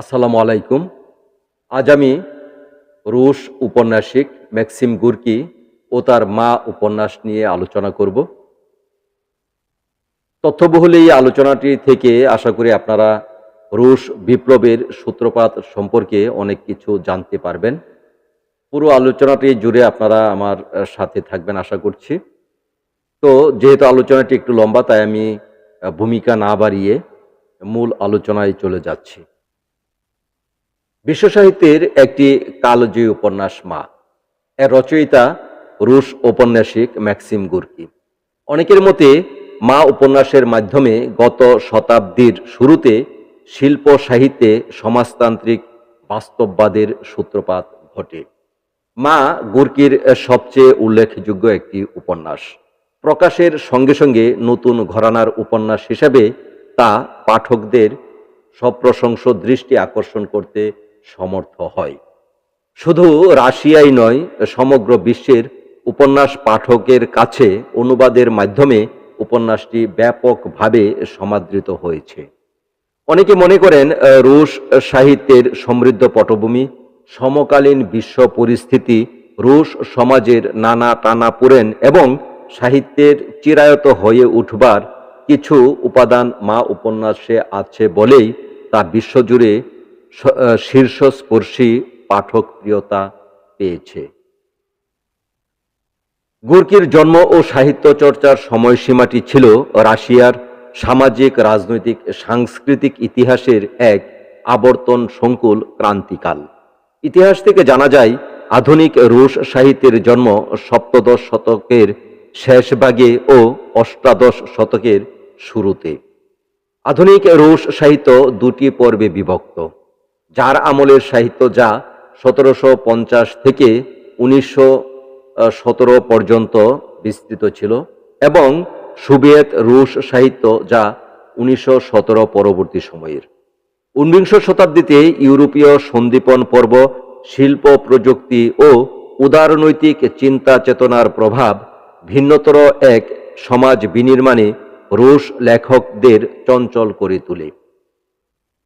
আসসালামু আলাইকুম। আজ আমি রুশ উপন্যাসিক ম্যাক্সিম গুর্কি ও তার মা উপন্যাস নিয়ে আলোচনা করব। তথ্যবহুল এই আলোচনাটি থেকে আশা করি আপনারা রুশ বিপ্লবের সূত্রপাত সম্পর্কে অনেক কিছু জানতে পারবেন। পুরো আলোচনাটি জুড়ে আপনারা আমার সাথে থাকবেন আশা করছি। তো যেহেতু আলোচনাটি একটু লম্বা, তাই আমি ভূমিকা না বাড়িয়ে মূল আলোচনায় চলে যাচ্ছি। বিশ্ব সাহিত্যের একটি কালজয়ী উপন্যাস মা। এর রচয়িতা রুশ ঔপন্যাসিক ম্যাক্সিম গুর্কি। অনেকের মতে, মা উপন্যাসের মাধ্যমে গত শতাব্দীর শুরুতে শিল্প সাহিত্যে সমাজতান্ত্রিক বাস্তববাদের সূত্রপাত ঘটে। মা গুর্কির সবচেয়ে উল্লেখযোগ্য একটি উপন্যাস। প্রকাশের সঙ্গে সঙ্গে নতুন ঘরানার উপন্যাস হিসেবে তা পাঠকদের সপ্রশংস দৃষ্টি আকর্ষণ করতে সমর্থ হয়। শুধু রাশিয়াই নয়, সমগ্র বিশ্বের উপন্যাস পাঠকের কাছে অনুবাদের মাধ্যমে উপন্যাসটি ব্যাপকভাবে সমাদৃত হয়েছে। অনেকে মনে করেন রুশ সাহিত্যের সমৃদ্ধ পটভূমি, সমকালীন বিশ্ব পরিস্থিতি, রুশ সমাজের নানা টানাপোড়েন এবং সাহিত্যের চিরায়ত হয়ে উঠবার কিছু উপাদান মা উপন্যাসে আছে বলেই তা বিশ্বজুড়ে শীর্ষস্পর্শী পাঠকপ্রিয়তা পেয়েছে। গুর্কির জন্ম ও সাহিত্য চর্চার সময়সীমাটি ছিল রাশিয়ার সামাজিক, রাজনৈতিক, সাংস্কৃতিক ইতিহাসের এক আবর্তন সংকুল ক্রান্তিকাল। ইতিহাস থেকে জানা যায়, আধুনিক রুশ সাহিত্যের জন্ম সপ্তদশ শতকের শেষভাগে ও অষ্টাদশ শতকের শুরুতে। আধুনিক রুশ সাহিত্য দুটি পর্বে বিভক্ত। যার আমলের সাহিত্য যা সতেরোশো পঞ্চাশ থেকে উনিশশো সতেরো পর্যন্ত বিস্তৃত ছিল এবং সুভিয়েত রুশ সাহিত্য যা উনিশশো সতেরো পরবর্তী সময়ের। ঊনবিংশ শতাব্দীতে ইউরোপীয় সন্দীপন পর্ব, শিল্প প্রযুক্তি ও উদারনৈতিক চিন্তা চেতনার প্রভাব ভিন্নতর এক সমাজ বিনির্মাণে রুশ লেখকদের চঞ্চল করে তোলে।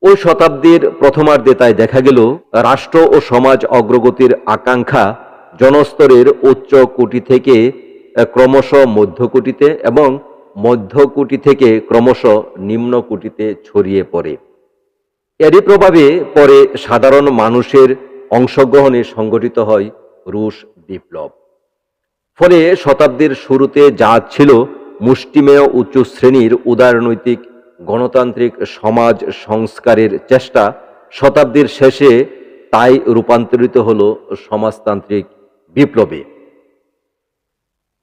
ওই শতাব্দীর প্রথমার্ধে তাই দেখা গেল রাষ্ট্র ও সমাজ অগ্রগতির আকাঙ্ক্ষা জনস্তরের উচ্চ কোটি থেকে ক্রমশ মধ্যকুটিতে এবং মধ্যকুটি থেকে ক্রমশ নিম্ন কুটিতে ছড়িয়ে পড়ে। এরই প্রভাবে পরে সাধারণ মানুষের অংশগ্রহণে সংগঠিত হয় রুশ বিপ্লব। ফলে শতাব্দীর শুরুতে যা ছিল মুষ্টিমেয় উচ্চ শ্রেণির উদারনৈতিক গণতান্ত্রিক সমাজ সংস্কারের চেষ্টা শতাব্দীর শেষে তাই রূপান্তরিত হল সমাজতান্ত্রিক বিপ্লবে।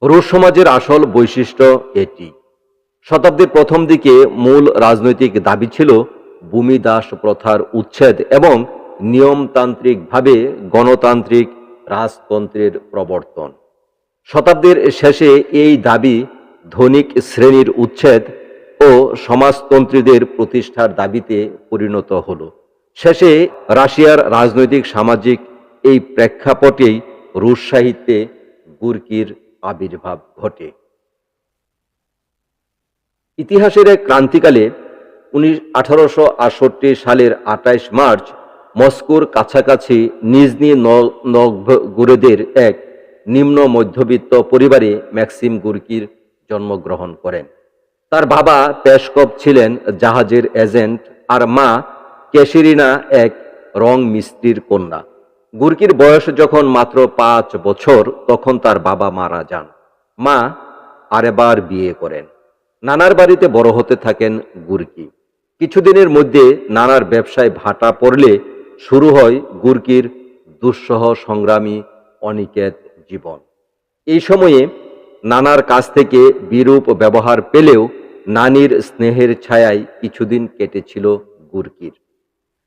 রুশ সমাজের আসল বৈশিষ্ট্য এটি। শতাব্দীর প্রথম দিকে মূল রাজনৈতিক দাবি ছিল ভূমিদাস প্রথার উচ্ছেদ এবং নিয়মতান্ত্রিকভাবে গণতান্ত্রিক রাজতন্ত্রের প্রবর্তন। শতাব্দীর শেষে এই দাবি ধনিক শ্রেণির উচ্ছেদ ও সমাজতন্ত্রীদের প্রতিষ্ঠার দাবিতে পরিণত হল। শেষে রাশিয়ার রাজনৈতিক, সামাজিক এই প্রেক্ষাপটেই রুশ সাহিত্যে গুর্কির আবির্ভাব ঘটে। ইতিহাসের এক ক্রান্তিকালে উনিশ, আঠারোশো সালের আঠাইশ মার্চ মস্কোর কাছাকাছি নিজনি নগগুরেদের এক নিম্ন মধ্যবিত্ত পরিবারে ম্যাক্সিম গুর্কির জন্মগ্রহণ করেন। তার বাবা পেশকপ ছিলেন জাহাজের এজেন্ট আর মা কেশিরিনা এক রং মিস্ত্রির কন্যা। গুর্কির বয়স যখন মাত্র পাঁচ বছর, তখন তার বাবা মারা যান। মা আরেবার বিয়ে করেন। নানার বাড়িতে বড় হতে থাকেন গুর্কি। কিছুদিনের মধ্যে নানার ব্যবসায় ভাটা পড়লে শুরু হয় গুর্কির দুঃসহ সংগ্রামী অনিকেত জীবন। এই সময়ে নানার কাছ থেকে বিরূপ ব্যবহার পেলেও নানির স্নেহের ছায়ায় কিছুদিন কেটেছিল গুর্কির।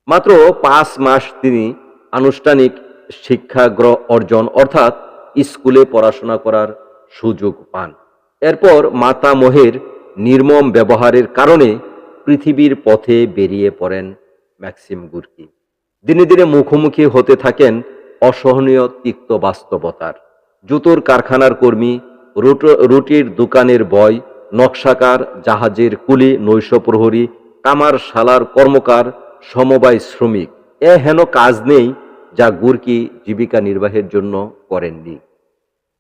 মাত্র পাঁচ মাস তিনি আনুষ্ঠানিক শিক্ষা অর্জন, অর্থাৎ স্কুলে পড়াশোনা করার সুযোগ পান। এরপর মাতা মোহের নির্মম ব্যবহারের কারণে পৃথিবীর পথে বেরিয়ে পড়েন ম্যাক্সিম গুর্কি। দিনে দিনে মুখোমুখি হতে থাকেন অসহনীয় তিক্ত বাস্তবতার। জুতোর কারখানার কর্মী, রুটো- রুটির দোকানের বয় নকশাকার, জাহাজের কুলি নৈশ প্রহরী কামার শালার কর্মকার, সমবায় শ্রমিক। এ হেন কাজ নেই যা গুরকি জীবিকা নির্বাহের জন্য করেননি।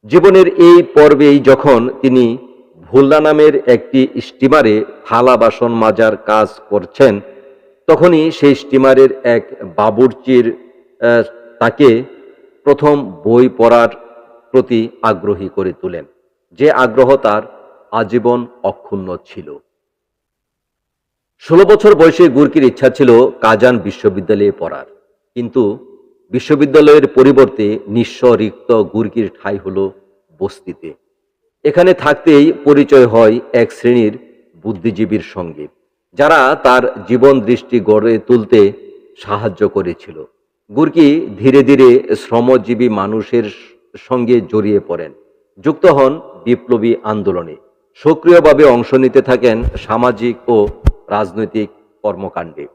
জীবনের এই পর্বেই যখন তিনি ভুলনা নামের একটি স্টিমারে থালা বাসন মাজার কাজ করছেন, তখনই সেই স্টিমারের এক বাবুর্চির তাকে প্রথম বই পড়ার প্রতি আগ্রহী করে তোলেন। যে আগ্রহ তার আজীবন অক্ষুণ্ণ ছিল। ষোলো বছর বয়সে গুরকির ইচ্ছা ছিল কাজান বিশ্ববিদ্যালয়ে পড়ার। কিন্তু বিশ্ববিদ্যালয়ের পরিবর্তে নিঃস্ব রিক্ত গুরকির ঠাঁই হল বস্তিতে। এখানে থাকতেই পরিচয় হয় এক শ্রেণির বুদ্ধিজীবীর সঙ্গে, যারা তার জীবন দৃষ্টি গড়ে তুলতে সাহায্য করেছিল। গুরকি ধীরে ধীরে শ্রমজীবী মানুষের সঙ্গে জড়িয়ে পড়েন। যুক্ত হন বিপ্লবী আন্দোলনে। সক্রিয়ভাবে অংশ নিতে থাকেন সামাজিক ও রাজনৈতিক কর্মকাণ্ডে।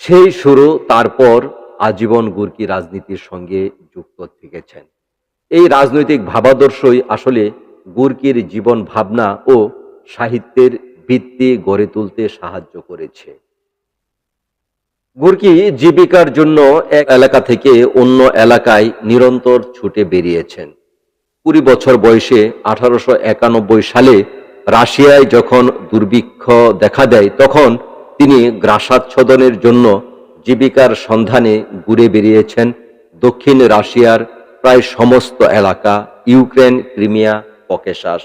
সেই শুরু, তারপর আজীবন গুরকি রাজনীতির সঙ্গে যুক্ত থেকেছেন। এই রাজনৈতিক ভাবাদর্শই আসলে গুরকির জীবন ভাবনা ও সাহিত্যের ভিত্তি গড়ে তুলতে সাহায্য করেছে। গুরকি জীবিকার জন্য এক এলাকা থেকে অন্য এলাকায় নিরন্তর ছুটে বেরিয়েছেন। কুড়ি বছর বয়সে আঠারোশো একানব্বই সালে রাশিয়ায় যখন দুর্ভিক্ষ দেখা দেয়, তখন তিনি গ্রাসাচ্ছদনের জন্য জীবিকার সন্ধানে ঘুরে বেরিয়েছেন দক্ষিণ রাশিয়ার প্রায় সমস্ত এলাকা, ইউক্রেন, ক্রিমিয়া, পকেশাস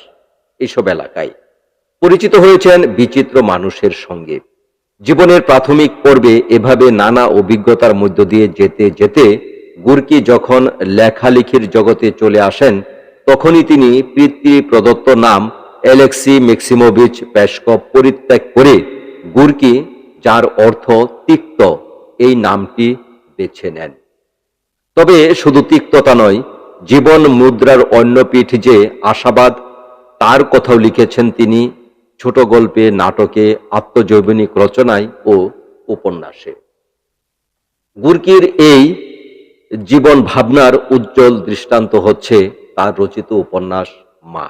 এইসব এলাকায় পরিচিত হয়েছেন বিচিত্র মানুষের সঙ্গে। জীবনের প্রাথমিক পর্বে এভাবে নানা অভিজ্ঞতার মধ্য দিয়ে যেতে যেতে গুরকি যখন লেখালেখির জগতে চলে আসেন তখনই তিনি পিতৃ প্রদত্ত নাম অ্যালেক্সি মেক্সিমোভিচ পেশকভ পরিত্যাগ করে গুরকি, যার অর্থ তিক্ত, এই নামটি বেছে নেন। তবে শুধু তিক্ততা নয়, জীবন মুদ্রার অন্য পিঠ যে আশাবাদ, তার কথাও লিখেছেন তিনি ছোট গল্পে নাটকে আত্মজৈবনিক রচনায় ও উপন্যাসে। গুরকির এই জীবন ভাবনার উজ্জ্বল দৃষ্টান্ত হচ্ছে তার রচিত উপন্যাস মা।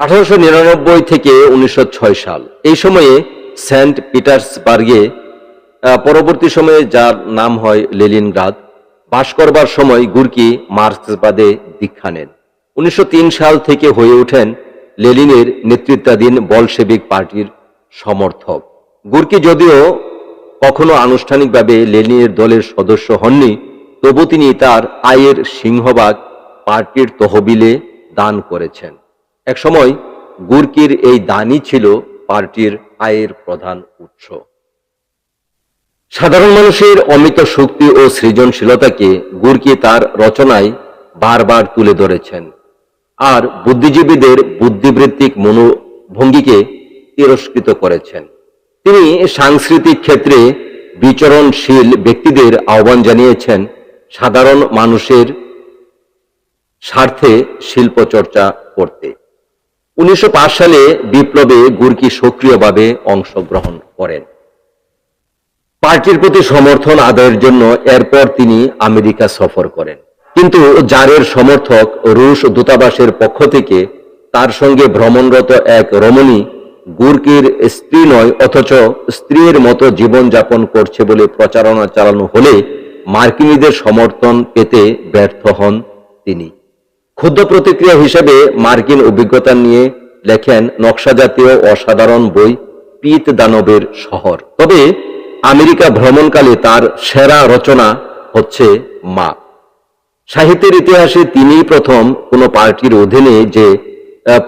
আঠারোশো নিরানব্বই থেকে উনিশশো সাল। এই সময়ে সেন্ট পিটার্সবার্গে পরবর্তী সময়ে যার নাম হয় লেলিনগ্রাদ, বাস করবার সময় গুরকি মার্ক্সবাদে দীক্ষা নেন। উনিশশো তিন সাল থেকে হয়ে ওঠেন লেলিনের নেতৃত্বাধীন বলশেবিক পার্টির সমর্থক। গুরকি যদিও কখনো আনুষ্ঠানিকভাবে লেনিনের দলের সদস্য হননি তবু তিনি তার আয়ের সিংহভাগ পার্টির তহবিলে দান করেছেন। একসময় গুরকির এই দানই ছিল পার্টির আয়ের প্রধান উৎস। সাধারণ মানুষের অমিত শক্তি ও সৃজনশীলতাকে গুরকি তার রচনায় বারবার তুলে ধরেছেন। আর বুদ্ধিজীবীদের বুদ্ধিবৃত্তিক মনোভঙ্গিকে তিরস্কৃত করেছেন। তিনি সাংস্কৃতিক ক্ষেত্রে বিচরণশীল ব্যক্তিদের আহ্বান জানিয়েছেন সাধারণ মানুষের স্বার্থে শিল্প চর্চা করতে। উনিশশো সালে বিপ্লবে গুরকি সক্রিয়ভাবে অংশগ্রহণ করেন। পার্টির প্রতি সমর্থন আদায়ের জন্য এরপর তিনি আমেরিকা সফর করেন। কিন্তু জারের সমর্থক রুশ দূতাবাসের পক্ষ থেকে তার সঙ্গে ভ্রমণরত এক রমণী গুরকির স্ত্রী নয়, অথচ স্ত্রীর মতো জীবনযাপন করছে বলে প্রচারণা চালানো হলে মার্কিনীদের সমর্থন পেতে ব্যর্থ হন তিনি। ক্ষুদ্র প্রতিক্রিয়া হিসেবে মার্কিন অভিজ্ঞতা নিয়ে লেখেন নকশা জাতীয় অসাধারণ বই পিত দানবের শহর। তবে আমেরিকা ভ্রমণকালে তার সেরা রচনা হচ্ছে মা। সাহিত্যের ইতিহাসে তিনিই প্রথম কোনো পার্টির অধীনে যে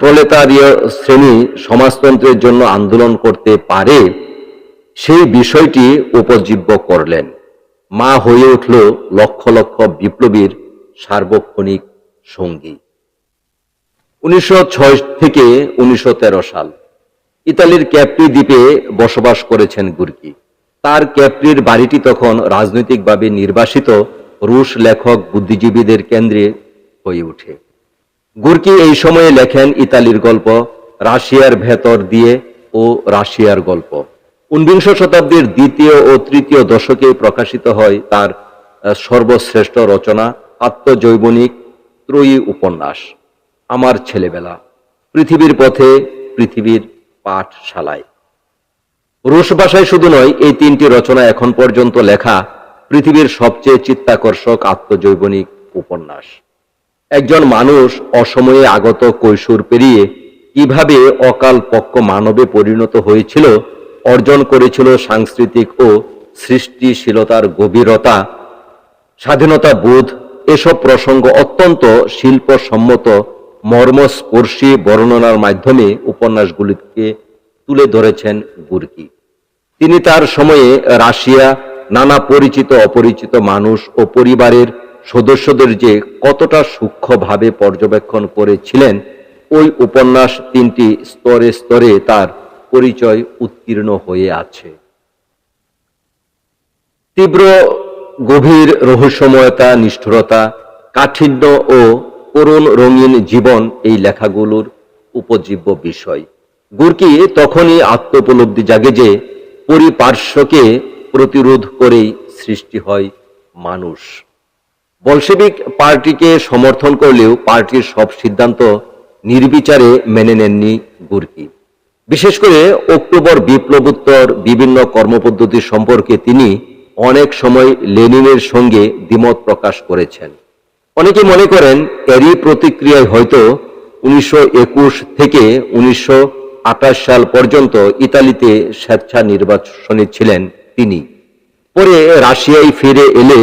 প্রলেতারীয় শ্রেণি সমাজতন্ত্রের জন্য আন্দোলন করতে পারে, সেই বিষয়টি উপজীব্য করলেন। মা হয়ে উঠল লক্ষ লক্ষ বিপ্লবীর সার্বক্ষণিক সঙ্গী। উনিশশো ছয় থেকে উনিশশো তেরো সাল, ইতালির ক্যাপ্রি দ্বীপে বসবাস করেছেন গুরকি। তার ক্যাপ্রির বাড়িটি তখন রাজনৈতিকভাবে নির্বাসিত রুশ লেখক বুদ্ধিজীবীদের কেন্দ্রে হয়ে ওঠে। গুরকি এই সময়ে লেখেন ইতালির গল্প, রাশিয়ার ভেতর দিয়ে ও রাশিয়ার গল্প। ঊনবিংশ শতাব্দীর দ্বিতীয় ও তৃতীয় দশকে প্রকাশিত হয় তার সর্বশ্রেষ্ঠ রচনা আত্মজৈবনিক ত্রয়ী উপন্যাস, আমার ছেলেবেলা, পৃথিবীর পথে, পৃথিবীর পাঠশালায়। রুশ ভাষায় শুধু নয়, এই তিনটি রচনা এখন পর্যন্ত লেখা পৃথিবীর সবচেয়ে চিত্তাকর্ষক আত্মজৈবনিক উপন্যাস। একজন মানুষ অসময়ে আগত কৈশোর পেরিয়ে কীভাবে অকাল পক্ষ মানবে পরিণত হয়েছিল অর্জন করেছিল সাংস্কৃতিক ও সৃষ্টিশীলতার গভীরতা, স্বাধীনতা বোধ, এসব প্রসঙ্গ অত্যন্ত শিল্পসম্মত, মর্মস্পর্শী বর্ণনার মাধ্যমে উপন্যাসগুলিকে তুলে ধরেছেন গুরকি তিনি তার সময়ে রাশিয়া, নানা পরিচিত অপরিচিত মানুষ ও পরিবারের সদস্যদের যে কতটা সূক্ষ্মভাবে পর্যবেক্ষণ করেছিলেন, ওই উপন্যাস তিনটি স্তরে স্তরে তার পরিচয় উত্তীর্ণ হয়ে আছে। তীব্র গভীর রহস্যময়তা, নিষ্ঠুরতা, কাঠিন্য ও করুণ রঙিন জীবন এই লেখাগুলোর উপজীব্য বিষয়। গুরকি তখনই আত্মোপলব্ধি জাগে যে পরিপার্শ্বকে প্রতিরোধ করেই সৃষ্টি হয় মানুষ। বলশেবিক পার্টিকে সমর্থন করলেও পার্টির সব সিদ্ধান্ত নির্বিচারে মেনে নেননি গুরকি। বিশেষ করে অক্টোবর বিপ্লবোত্তর বিভিন্ন কর্মপদ্ধতি সম্পর্কে তিনি অনেক সময় লেনিনের সঙ্গে দ্বিমত প্রকাশ করেছেন। অনেকে মনে করেন এরই প্রতিক্রিয়ায় হয়তো উনিশশো একুশ থেকে উনিশশো আঠাশ সাল পর্যন্ত ইতালিতে স্বেচ্ছা নির্বাচনে ছিলেন তিনি। পরে রাশিয়ায় ফিরে এলে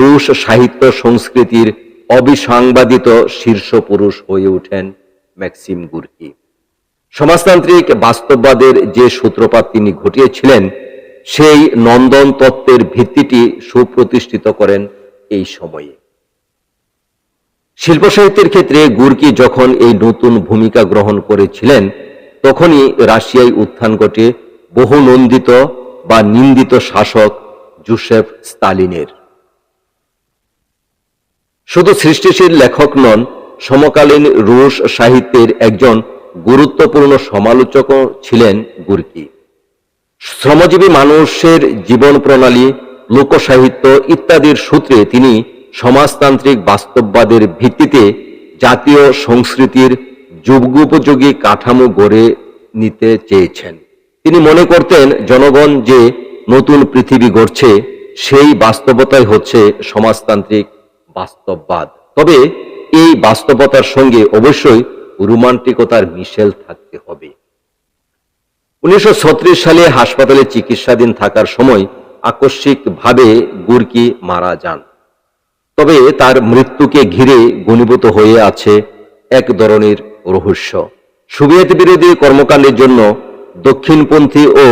রুশ সাহিত্য সংস্কৃতির অবিসাংবাদিত শীর্ষ পুরুষ হয়ে ওঠেন ম্যাক্সিম গুরকি। সমাজতান্ত্রিক বাস্তববাদের যে সূত্রপাত তিনি ঘটিয়েছিলেন, সেই নন্দন তত্ত্বের ভিত্তিটি সুপ্রতিষ্ঠিত করেন এই সময়ে। শিল্প সাহিত্যের ক্ষেত্রে গুরকি যখন এই নতুন ভূমিকা গ্রহণ করেছিলেন, তখনই রাশিয়ায় উত্থান ঘটে বহু নন্দিত বা নিন্দিত শাসক জুসেফ স্তালিনের। শুধু সৃষ্টিশীল লেখক নন, সমকালীন রুশ সাহিত্যের একজন গুরুত্বপূর্ণ সমালোচকও ছিলেন গুরকি। শ্রমজীবী মানুষের জীবন প্রণালী, লোকসাহিত্য ইত্যাদির সূত্রে তিনি সমাজতান্ত্রিক বাস্তববাদের ভিত্তিতে জাতীয় সংস্কৃতির যুগোপযোগী কাঠামো গড়ে নিতে চেয়েছেন। তিনি মনে করতেন, জনগণ যে নতুন পৃথিবী গড়ছে, সেই বাস্তবতাই হচ্ছে সমাজতান্ত্রিক বাস্তববাদ। তবে এই বাস্তবতার সঙ্গে অবশ্যই রোমান্টিকতার মিশেল থাকতে হবে। উনিশশো সালে হাসপাতালে চিকিৎসাধীন থাকার সময় আকস্মিকভাবে গুরকি মারা যান। তবে তার মৃত্যুকে ঘিরে ঘনীভূত হয়ে আছে এক ধরনের রহস্য। সোভিয়েত বিরোধী কর্মকাণ্ডের জন্য দক্ষিণপন্থী ও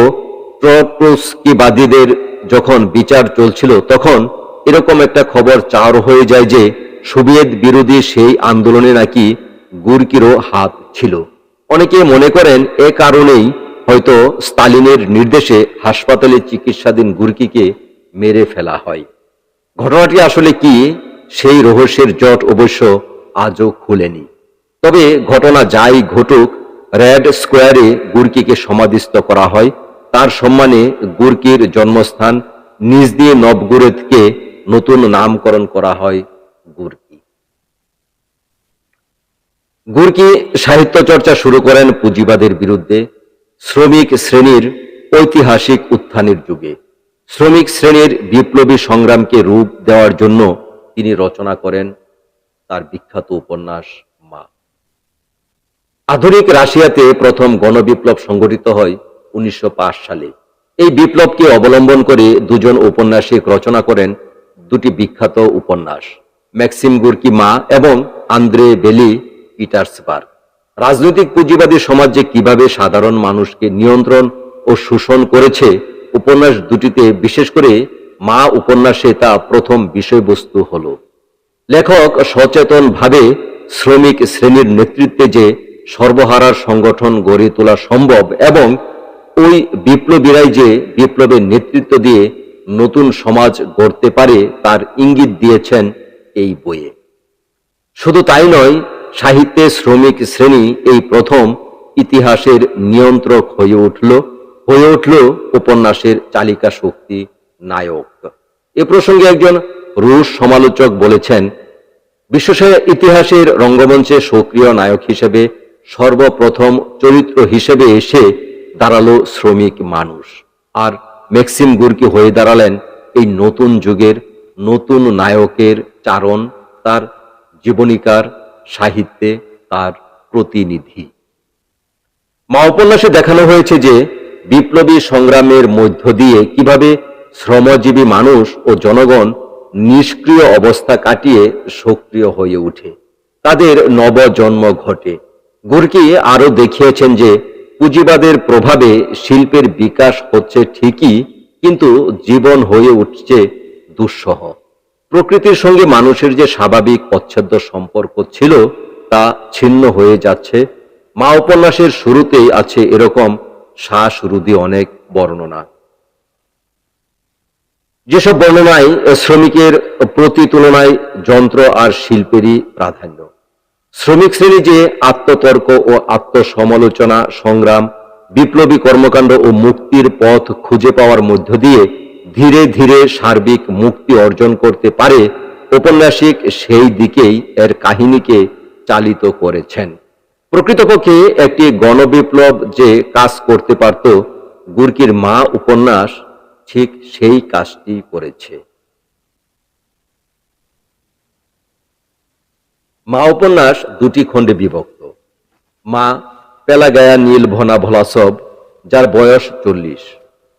ট্রটস্কিবাদীদের যখন বিচার চলছিল, তখন এরকম একটা খবর চার হয়ে যায় যে, সোভিয়েত বিরোধী সেই আন্দোলনে নাকি গুরকিরও হাত ছিল। অনেকে মনে করেন এ কারণেই হয়তো স্তালিনের নির্দেশে হাসপাতালে চিকিৎসাধীন গুরকিকে মেরে ফেলা হয়। ঘটনাটি আসলে কি, সেই রহস্যের জট অবশ্য আজও খুলেনি। তবে ঘটনা যাই ঘটুক, রেড স্কোয়ারে গুরকিকে সমাধিস্থ করা হয়। তার সম্মানে গুরকির জন্মস্থান নিজ দিয়ে নবগুরেদকে নতুন নামকরণ করা হয় গুরকি গুরকি সাহিত্য চর্চা শুরু করেন পুঁজিবাদের বিরুদ্ধে শ্রমিক শ্রেণির ঐতিহাসিক উত্থানের যুগে। শ্রমিক শ্রেণির বিপ্লবী সংগ্রামকে রূপ দেওয়ার জন্য তিনি রচনা করেন তার বিখ্যাত উপন্যাস মা। আধুনিক রাশিয়াতে প্রথম গণবিপ্লব সংগঠিত হয় উনিশশো পাঁচ সালে। এই বিপ্লবকে অবলম্বন করে দুজন ঔপন্যাসিক রচনা করেন দুটি বিখ্যাত উপন্যাস, ম্যাক্সিম গুরকি মা এবং আন্দ্রে বেলি পিটার্সবার্গ রাজনৈতিক পুঁজিবাদী সমাজ যে কীভাবে সাধারণ মানুষকে নিয়ন্ত্রণ ও শোষণ করেছে, উপন্যাস দুটিতে বিশেষ করে মা উপন্যাসে তা প্রথম বিষয়বস্তু হল। লেখক সচেতনভাবে শ্রমিক শ্রেণির নেতৃত্বে যে সর্বহারার সংগঠন গড়ে তোলা সম্ভব এবং ওই বিপ্লবীরাই যে বিপ্লবের নেতৃত্ব দিয়ে নতুন সমাজ গড়তে পারে, তার ইঙ্গিত দিয়েছেন এই বইয়ে। শুধু তাই নয় সাহিত্যে শ্রমিক শ্রেণি এই প্রথম ইতিহাসের নিয়ন্ত্রক হয়ে উঠল হয়ে উঠল উপন্যাসের চালিকা শক্তি নায়ক। এ প্রসঙ্গে একজন রুশ সমালোচক বলেছেন বিশ্ব ইতিহাসের রঙ্গমঞ্চে সক্রিয় নায়ক হিসেবে সর্বপ্রথম চরিত্র হিসেবে এসে দাঁড়াল শ্রমিক মানুষ। আর ম্যাক্সিম গুর্কি হয়ে দাঁড়ালেন এই নতুন যুগের নতুন নায়কের চারণ, তার জীবনীকার সাহিত্যে তার প্রতিনিধি। মা উপন্যাসে দেখানো হয়েছে যে বিপ্লবী সংগ্রামের মধ্য দিয়ে কীভাবে শ্রমজীবী মানুষ ও জনগণ নিষ্ক্রিয় অবস্থা কাটিয়ে সক্রিয় হয়ে ওঠে। তাদের নবজন্ম ঘটে। গুরকি আরও দেখিয়েছেন যে পুঁজিবাদের প্রভাবে শিল্পের বিকাশ হচ্ছে ঠিকই, কিন্তু জীবন হয়ে উঠছে দুঃসহ। প্রকৃতির সঙ্গে মানুষের যে স্বাভাবিক অচ্ছেদ্য সম্পর্ক ছিল, তা ছিন্ন হয়ে যাচ্ছে। মা উপন্যাসের শুরুতেই আছে এরকম শ্বাসরুদি অনেক বর্ণনা। যেসব বর্ণনায় শ্রমিকের প্রতি তুলনায় যন্ত্র আর শিল্পেরই প্রাধান্য। শ্রমিক শ্রেণি যে আত্মতর্ক ও আত্মসমালোচনা, সংগ্রাম, বিপ্লবী কর্মকাণ্ড ও মুক্তির পথ খুঁজে পাওয়ার মধ্য দিয়ে ধীরে ধীরে সার্বিক মুক্তি অর্জন করতে পারে ঔপন্যাসিক সেই দিকেই এর কাহিনীকে চালিত করেছেন। প্রকৃতপক্ষে একটি গণবিপ্লব যে কাজ করতে পারত, গুরকির মা উপন্যাস ঠিক সেই কাজটি করেছে। মা উপন্যাস দুটি খণ্ডে বিভক্ত। মা পেলাগায়া নীল ভনা ভলাসব যার বয়স চল্লিশ।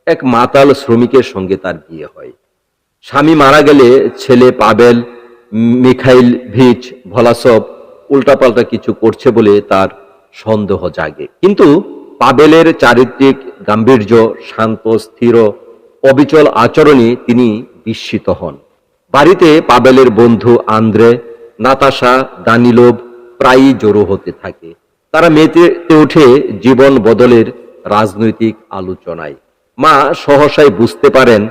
এক মাতাল শ্রমিকের সঙ্গে তার বিয়ে হয়। স্বামী মারা গেলে ছেলে পাবেল, মিখাইল ভিচ ভলাসব উল্টাপাল্টা কিছু করছে বলে তার সন্দেহ জাগে। কিন্তু পাবেলের চারিত্রিক গাম্ভীর্য, শান্ত, স্থির, অবিচল আচরণে তিনি বিস্মিত হন। বাড়িতে পাবেলের বন্ধু আন্দ্রে, নাতাশা, দানিলোভ প্রায়ই জড়ো হতে থাকে। তারা মেতে উঠে জীবন বদলের রাজনৈতিক আলোচনায়। মা সহসায় বুঝতে পারেন,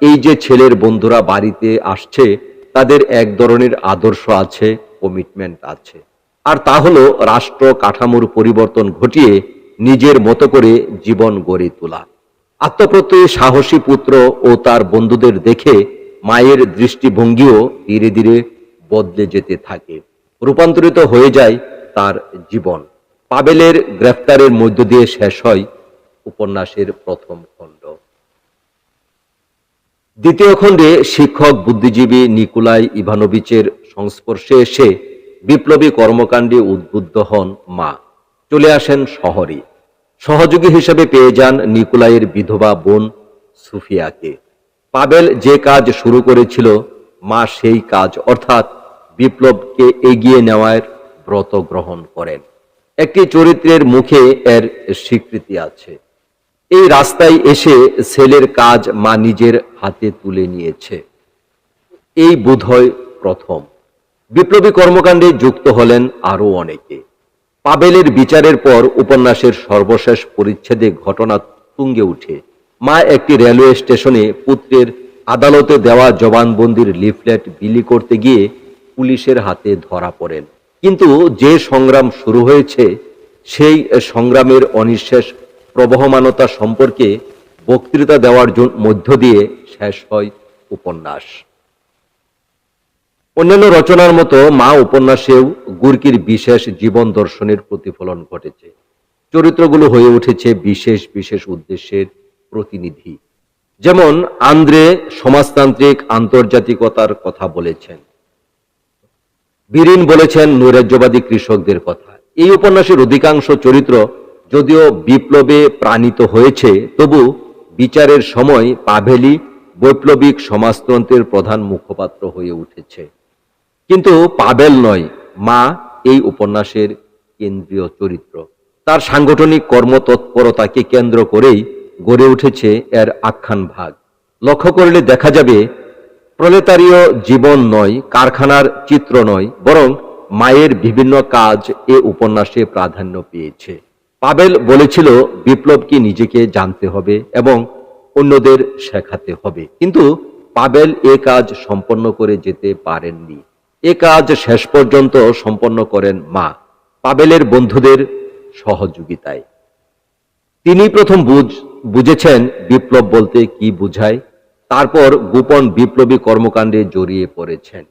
এই যে ছেলের বন্ধুরা বাড়িতে আসছে, তাদের এক ধরনের আদর্শ আছে কমিটমেন্ট আছে। আর তা হলো রাষ্ট্র কাঠামোর পরিবর্তন ঘটিয়ে নিজের মতো করে জীবন গড়ে তোলা। আত্মপ্রত্যয়ী সাহসী পুত্র ও তার বন্ধুদের দেখে মায়ের দৃষ্টিভঙ্গিও ধীরে ধীরে বদলে যেতে থাকে। রূপান্তরিত হয়ে যায় তার জীবন। পাবেলের গ্রেফতারের মধ্য দিয়ে শেষ হয় উপন্যাসের প্রথম খণ্ড। দ্বিতীয় খণ্ডে শিক্ষক, বুদ্ধিজীবী নিকুলাই ইভানোভিচের সংস্পর্শে এসে বিপ্লবী কর্মকাণ্ডে উদ্বুদ্ধ হন মা। চলে আসেন শহরে। সহযোগী হিসেবে পেয়ে যান নিকুলাইয়ের বিধবা বোন সুফিয়াকে। পাবেল যে কাজ শুরু করেছিল, মা সেই কাজ, অর্থাৎ বিপ্লবকে এগিয়ে নেওয়ার ব্রত গ্রহণ করেন। একটি চরিত্রের মুখে এর স্বীকৃতি আছে। এই রাস্তায় এসে ছেলের কাজ মা নিজের হাতে তুলে নিয়েছে। এই বোধহয় প্রথম। বিপ্লবী কর্মকাণ্ডে যুক্ত হলেন আরও অনেকে। পাবেলের বিচারের পর উপন্যাসের সর্বশেষ পরিচ্ছেদে ঘটনা তুঙ্গে উঠে। মা একটি রেলওয়ে স্টেশনে পুত্রের আদালতে দেওয়া জবানবন্দির লিফলেট বিলি করতে গিয়ে পুলিশের হাতে ধরা পড়েন। কিন্তু যে সংগ্রাম শুরু হয়েছে, সেই সংগ্রামের অনিঃশেষ প্রবহমানতা সম্পর্কে বক্তৃতা দেওয়ার মধ্য দিয়ে শেষ হয় উপন্যাস। অন্যান্য রচনার মতো মা উপন্যাসেও গুরকির বিশেষ জীবন দর্শনের প্রতিফলন ঘটেছে। চরিত্রগুলো হয়ে উঠেছে বিশেষ বিশেষ উদ্দেশ্যের প্রতিনিধি। যেমন আন্দ্রে সমাজতান্ত্রিক আন্তর্জাতিকতার কথা বলেছেন। বীরিন বলেছেন নৈরাজ্যবাদী কৃষকদের কথা। এই উপন্যাসের অধিকাংশ চরিত্র যদিও বিপ্লবে প্রাণিত হয়েছে, তবু বিচারের সময় পাভেলি বৈপ্লবিক সমাজতন্ত্রের প্রধান মুখপাত্র হয়ে উঠেছে। কিন্তু পাবেল নয়, মা এই উপন্যাসের কেন্দ্রীয় চরিত্র। তার সাংগঠনিক কর্মতৎপরতাকে কেন্দ্র করেই গড়ে উঠেছে এর আখ্যান ভাগ। লক্ষ্য করলে দেখা যাবে, প্রলেতারীয় জীবন নয়, কারখানার চিত্র নয়, বরং মায়ের বিভিন্ন কাজ এ উপন্যাসে প্রাধান্য পেয়েছে। পাবেল বলেছিল বিপ্লবকে নিজেকে জানতে হবে এবং অন্যদের শেখাতে হবে। কিন্তু পাবেল এ কাজ সম্পন্ন করে যেতে পারেননি। এ কাজ শেষ পর্যন্ত সম্পন্ন করেন মা, পাবেলের বন্ধুদের সহযোগিতায়। তিনি প্রথম বুঝ, বুঝেছেন বিপ্লব বলতে কি বুঝায়, তারপর গোপন বিপ্লবী কর্মকাণ্ডে জড়িয়ে পড়েছেন।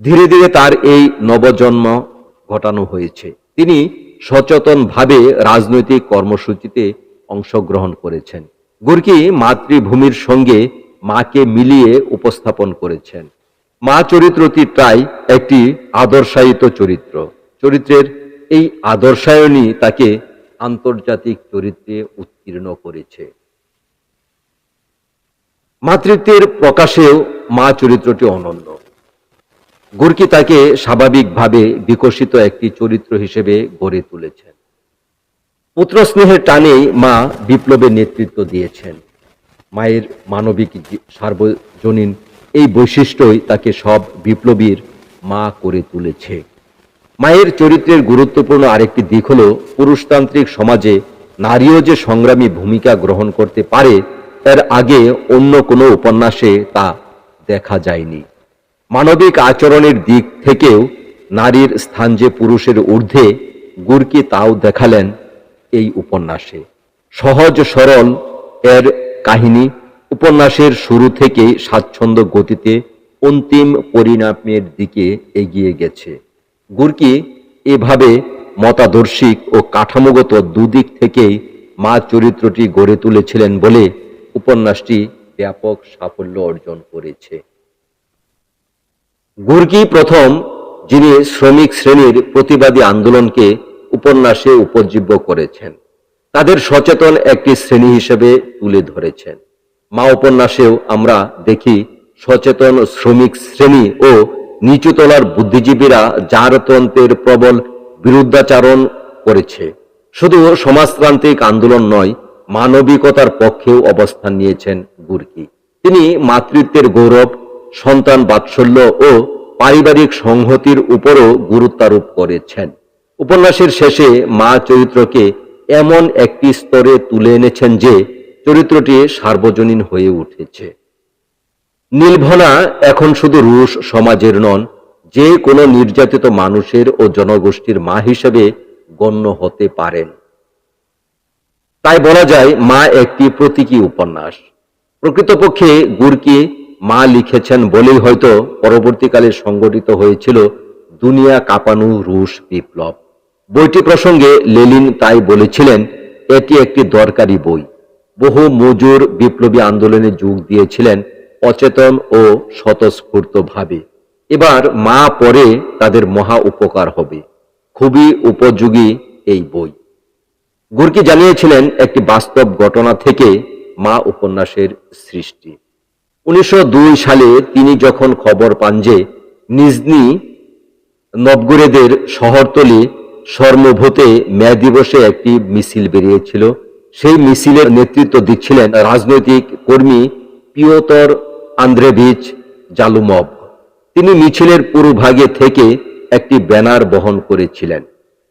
ধীরে ধীরে তার এই নবজন্ম ঘটানো হয়েছে। তিনি সচেতনভাবে রাজনৈতিক কর্মসূচিতে অংশগ্রহণ করেছেন। গুর্কি মাতৃভূমির সঙ্গে মাকে মিলিয়ে উপস্থাপন করেছেন। মা চরিত্রটি প্রায় একটি আদর্শায়িত চরিত্র। চরিত্রের এই আদর্শায়নই তাকে আন্তর্জাতিক চরিত্রে উত্তীর্ণ করেছে। মাতৃত্বের প্রকাশেও মা চরিত্রটি অনন্য। গুর্কি তাকে স্বাভাবিকভাবে বিকশিত একটি চরিত্র হিসেবে গড়ে তুলেছেন। পুত্র স্নেহের টানেই মা বিপ্লবের নেতৃত্ব দিয়েছেন। মায়ের মানবিক সার্বজনীন এই বৈশিষ্ট্যই তাকে সব বিপ্লবীর মা করে তুলেছে। মায়ের চরিত্রের গুরুত্বপূর্ণ আরেকটি দিক হল, পুরুষতান্ত্রিক সমাজে নারীও যে সংগ্রামী ভূমিকা গ্রহণ করতে পারে, তার আগে অন্য কোনো উপন্যাসে তা দেখা যায়নি। মানবিক আচরণের দিক থেকেও নারীর স্থান যে পুরুষের ঊর্ধ্বে, গুরকি তাও দেখালেন এই উপন্যাসে। সহজ সরল এর কাহিনী উপন্যাসের শুরু থেকেই স্বাচ্ছন্দ্য গতিতে অন্তিম পরিণামের দিকে এগিয়ে গেছে। গুরকি এভাবে মতাদর্শিক ও কাঠামোগত দুদিক থেকেই মা চরিত্রটি গড়ে তুলেছিলেন বলে উপন্যাসটি ব্যাপক সাফল্য অর্জন করেছে। গুর্কি প্রথম, যিনি শ্রমিক শ্রেণির প্রতিবাদী আন্দোলনকে উপন্যাসে উপজীব্য করেছেন। তাদের সচেতন একটি শ্রেণি হিসেবে তুলে ধরেছেন। মা উপন্যাসেও আমরা দেখি, সচেতন শ্রমিক শ্রেণি ও নিচুতলার বুদ্ধিজীবীরা জারতন্ত্রের প্রবল বিরুদ্ধাচারণ করেছে। শুধু সমাজতান্ত্রিক আন্দোলন নয়, মানবিকতার পক্ষেও অবস্থান নিয়েছেন গুর্কি। তিনি মাতৃত্বের গৌরব সন্তান বাৎসল্য ও পারিবারিক সংহতির উপরও গুরুত্বারোপ করেছেন। উপন্যাসের শেষে মা চরিত্রকে এমন একটি স্তরে তুলে এনেছেন যে চরিত্রটি সার্বজনীন হয়ে উঠেছে। নীলভনা এখন শুধু রুশ সমাজের নন, যে কোনো নির্যাতিত মানুষের ও জনগোষ্ঠীর মা হিসেবে গণ্য হতে পারেন। তাই বলা যায় মা একটি প্রতীকী উপন্যাস। প্রকৃতপক্ষে গুরকি মা লিখেছেন বলেই হয়তো পরবর্তীকালে সংগঠিত হয়েছিল দুনিয়া কাঁপানো রুশ বিপ্লব। বইটি প্রসঙ্গে লেলিন তাই বলেছিলেন, এটি একটি দরকারি বই। বহু মজুর বিপ্লবী আন্দোলনে যোগ দিয়েছিলেন অচেতন ও স্বতঃস্ফূর্তভাবে। এবার মা পরে তাদের মহা উপকার হবে। খুবই উপযোগী এই বই। গুরকি জানিয়েছিলেন, একটি বাস্তব ঘটনা থেকে মা উপন্যাসের সৃষ্টি। উনিশশো দুই সালে তিনি যখন খবর পান যে নিজনি নবগরেদের শহরতলি সর্মভূতে মে দিবসে একটি মিছিল বেরিয়েছিল। সেই মিছিলের নেতৃত্ব দিচ্ছিলেন রাজনৈতিক কর্মী পিওতর আন্দ্রেভিচ জালুমব। তিনি মিছিলের পূর্বভাগে থেকে একটি ব্যানার বহন করেছিলেন।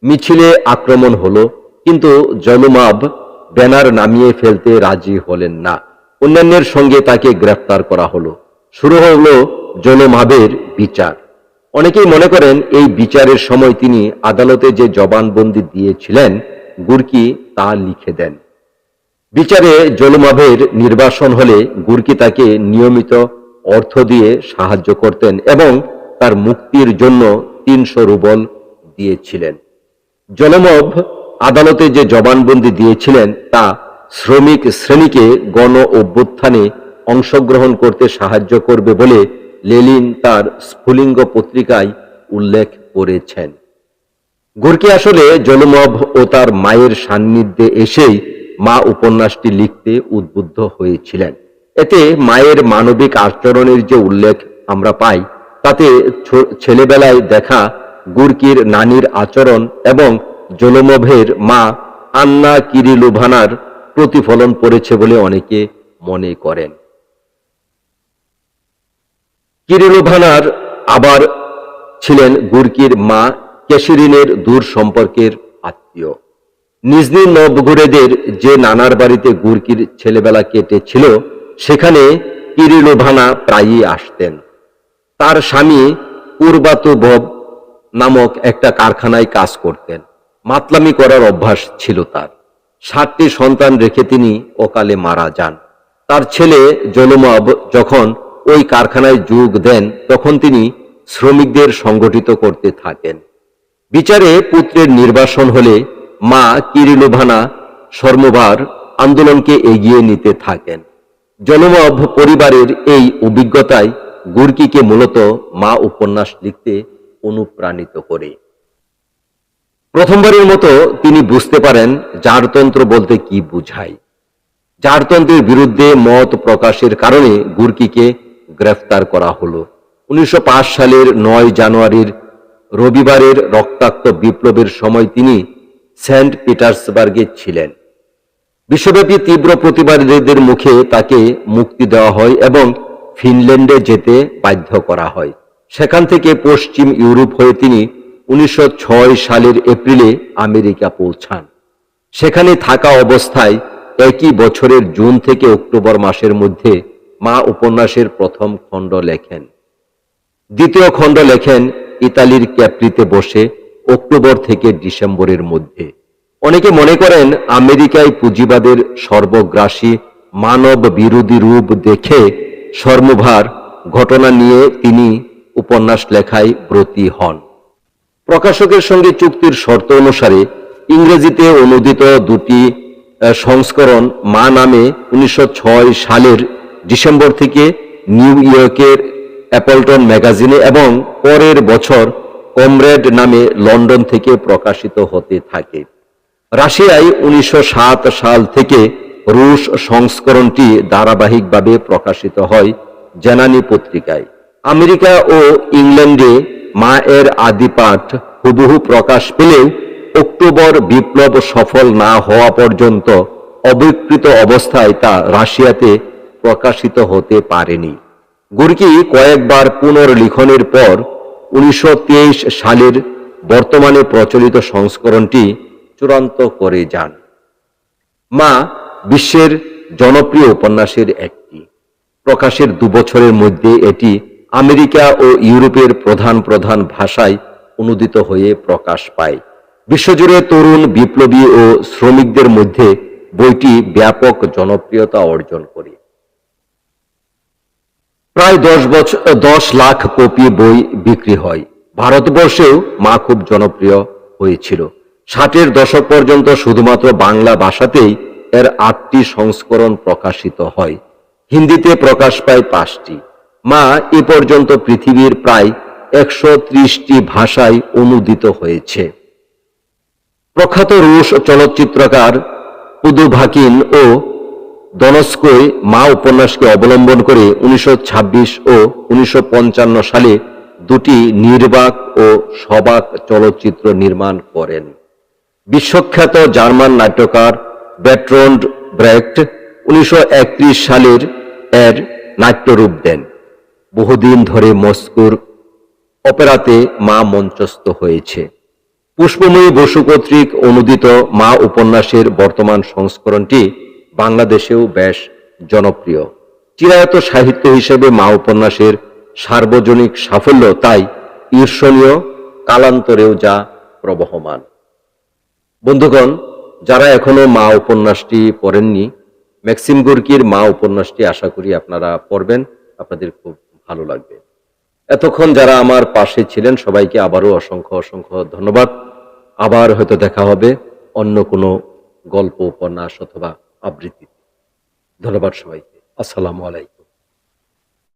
মিছিলে আক্রমণ হলো, কিন্তু জলুমাব ব্যানার নামিয়ে ফেলতে রাজি হলেন না। অন্যান্যের সঙ্গে তাকে গ্রেফতার করা হলো। শুরু হলো জলমাবের বিচার। অনেকেই মনে করেন এই বিচারের সময় তিনি আদালতে যে জবানবন্দি দিয়েছিলেন, গুরকি তা লিখে দেন। বিচারে জলমাভের নির্বাসন হলে গুরকি তাকে নিয়মিত অর্থ দিয়ে সাহায্য করতেন এবং তার মুক্তির জন্য তিনশো রুবল দিয়েছিলেন। জলমভ আদালতে যে জবানবন্দি দিয়েছিলেন, তা শ্রমিক শ্রেণীকে গণ অভ্যুত্থানে অংশগ্রহণ করতে সাহায্য করবে বলে লেলিন তার স্ফুলিঙ্গ পত্রিকায় উল্লেখ করেছেন। গুরকি আসলে জলমভ ও তার মায়ের সান্নিধ্যে এসেই মা উপন্যাসটি লিখতে উদ্বুদ্ধ হয়েছিলেন। এতে মায়ের মানবিক আচরণের যে উল্লেখ আমরা পাই, তাতে ছেলেবেলায় দেখা গুরকির নানির আচরণ এবং জলমভের মা আন্না কিরিলুভানার প্রতিফলন পড়েছে বলে অনেকে মনে করেন। কিরিলোভানার আবার ছিলেন গুরকির মা ক্যাশিরিনের দূর সম্পর্কের আত্মীয়। নিজনি নবঘুরেদের যে নানার বাড়িতে গুরকির ছেলেবেলা কেটেছিল, সেখানে কিরিলোভানা প্রায়ই আসতেন। তার স্বামী পূর্বাতুবব নামক একটা কারখানায় কাজ করতেন। মাতলামি করার অভ্যাস ছিল তার। সাতটি সন্তান রেখে তিনি অকালে মারা যান। তার ছেলে জলমব যখন ওই কারখানায় যোগ দেন, তখন তিনি শ্রমিকদের সংগঠিত করতে থাকেন। বিচারে পুত্রের নির্বাসন হলে মা কিরিলোভানা সর্মবার আন্দোলনকে এগিয়ে নিতে থাকেন। জনমভ পরিবারের এই অভিজ্ঞতায় গুর্কিকে মূলত মা উপন্যাস লিখতে অনুপ্রাণিত করে। প্রথমবারের মতো তিনি বুঝতে পারেন জারতন্ত্র বলতে কি বুঝায়। জারতন্ত্রের বিরুদ্ধে মত প্রকাশের কারণে গুর্কিকে গ্রেফতার করা হলো। উনিশশো পাঁচ সালের নয় জানুয়ারির রবিবারের রক্তাক্ত বিপ্লবের সময় তিনি সেন্ট পিটার্সবার্গে ছিলেন। বিশ্বব্যাপী তীব্র প্রতিবাদীদের মুখে তাকে মুক্তি দেওয়া হয় এবং ফিনল্যান্ডে যেতে বাধ্য করা হয়। সেখান থেকে পশ্চিম ইউরোপ হয়ে তিনি উনিশশো ছয় সালের এপ্রিলে আমেরিকা পৌঁছান। সেখানে থাকা অবস্থায় একই বছরের জুন থেকে অক্টোবর মাসের মধ্যে মা উপন্যাসের প্রথম খণ্ড লেখেন। দ্বিতীয় খণ্ড লেখেন ইতালির ক্যাপ্রিতে বসে অক্টোবর থেকে ডিসেম্বরের মধ্যে। অনেকে মনে করেন আমেরিকায় পুঁজিবাদের সর্বগ্রাসী মানব বিরোধী রূপ দেখে সর্মভার ঘটনা নিয়ে তিনি উপন্যাস লেখায় ব্রতী হন। প্রকাশকের সঙ্গে চুক্তির শর্ত অনুসারে ইংরেজিতে অনুদিত দুটি সংস্করণ মা নামে উনিশশো ছয় সালের ডিসেম্বর থেকে নিউ ইয়র্কের অ্যাপলটন ম্যাগাজিনে এবং পরের বছর কমরেড নামে লন্ডন থেকে প্রকাশিত হতে থাকে। রাশিয়ায় উনিশশো সাত সাল থেকে রুশ সংস্করণটি ধারাবাহিকভাবে প্রকাশিত হয় জেনানি পত্রিকায়। আমেরিকা ও ইংল্যান্ডে মা এর আদিপাঠ হুবহু প্রকাশ পেলেও অক্টোবর বিপ্লব সফল না হওয়া পর্যন্ত অবিকৃত অবস্থায় তা রাশিয়াতে প্রকাশিত হতে পারেনি। গুর্কি কয়েকবার পুনর্লিখনের পর উনিশশো তেইশ সালের বর্তমানে প্রচলিত সংস্করণটি চূড়ান্ত করে যান। মা বিশ্বের জনপ্রিয় উপন্যাসের একটি। প্রকাশের দুবছরের মধ্যে এটি আমেরিকা ও ইউরোপের প্রধান প্রধান ভাষায় অনুদিত হয়ে প্রকাশ পায়। বিশ্বজুড়ে তরুণ, বিপ্লবী ও শ্রমিকদের মধ্যে বইটি ব্যাপক জনপ্রিয়তা অর্জন করে। প্রায় দশ বছর দশ লাখ কপি বই বিক্রি হয়। ভারতবর্ষেও মা খুব জনপ্রিয় হয়েছিল। ষাটের দশক পর্যন্ত শুধুমাত্র বাংলা ভাষাতেই এর আটটি সংস্করণ প্রকাশিত হয়। হিন্দিতে প্রকাশ পায় পাঁচটি। মা, এ পর্যন্ত পৃথিবীর প্রায় একশো ত্রিশটি ভাষায় অনুদিত হয়েছে। প্রখ্যাত রুশ চলচ্চিত্রকার পুদুভাকিন ও দনস্কোয় মা উপন্যাসকে অবলম্বন করে উনিশশো ছাব্বিশ ও উনিশশো পঞ্চান্ন সালে দুটি নির্বাক ও সবাক চলচ্চিত্র নির্মাণ করেন। বিশ্বখ্যাত জার্মান নাট্যকার ব্যাট্রন্ড ব্রেক্ট উনিশশো সালের এর নাট্যরূপ দেন। বহুদিন ধরে মস্কোর অপেরাতে মা মঞ্চস্থ হয়েছে। পুষ্পময়ী বসু কর্তৃক অনুদিত মা উপন্যাসের বর্তমান সংস্করণটি বাংলাদেশেও বেশ জনপ্রিয়। চিরায়ত সাহিত্য হিসেবে মা উপন্যাসের সার্বজনিক সাফল্য তাই ঈর্ষণীয়, কালান্তরেও যা প্রবহমান। বন্ধুগণ, যারা এখনও মা উপন্যাসটি পড়েননি, ম্যাক্সিম গোর্কির মা উপন্যাসটি আশা করি আপনারা পড়বেন। আপনাদের খুব ভালো লাগবে। এতক্ষণ যারা আমার পাশে ছিলেন, সবাইকে আবারও অসংখ্য অসংখ্য ধন্যবাদ। আবার হয়তো দেখা হবে অন্য কোনো গল্প, উপন্যাস অথবা আবৃত্তি। ধন্যবাদ সবাইকে। আসসালামু আলাইকুম।